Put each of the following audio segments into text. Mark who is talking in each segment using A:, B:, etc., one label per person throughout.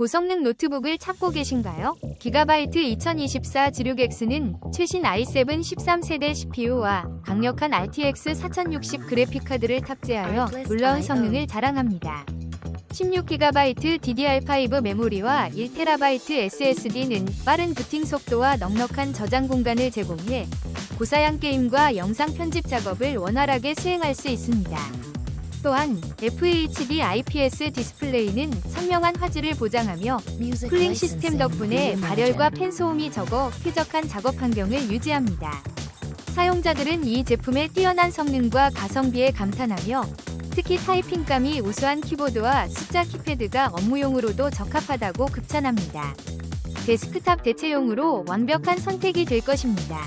A: 고성능 노트북을 찾고 계신가요? 기가바이트 2024 지류X는 최신 i7 13세대 CPU와 강력한 RTX 4060 그래픽카드를 탑재하여 놀라운 성능을 자랑합니다. 16GB DDR5 메모리와 1TB SSD는 빠른 부팅 속도와 넉넉한 저장 공간을 제공해 고사양 게임과 영상 편집 작업을 원활하게 수행할 수 있습니다. 또한 FHD IPS 디스플레이는 선명한 화질을 보장하며 쿨링 시스템 덕분에 발열과 팬 소음이 적어 쾌적한 작업 환경을 유지합니다. 사용자들은 이 제품의 뛰어난 성능과 가성비에 감탄하며 특히 타이핑감이 우수한 키보드와 숫자 키패드가 업무용으로도 적합하다고 극찬합니다. 데스크탑 대체용으로 완벽한 선택이 될 것입니다.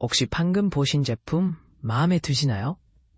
B: 혹시 방금 보신 제품 마음에 드시나요?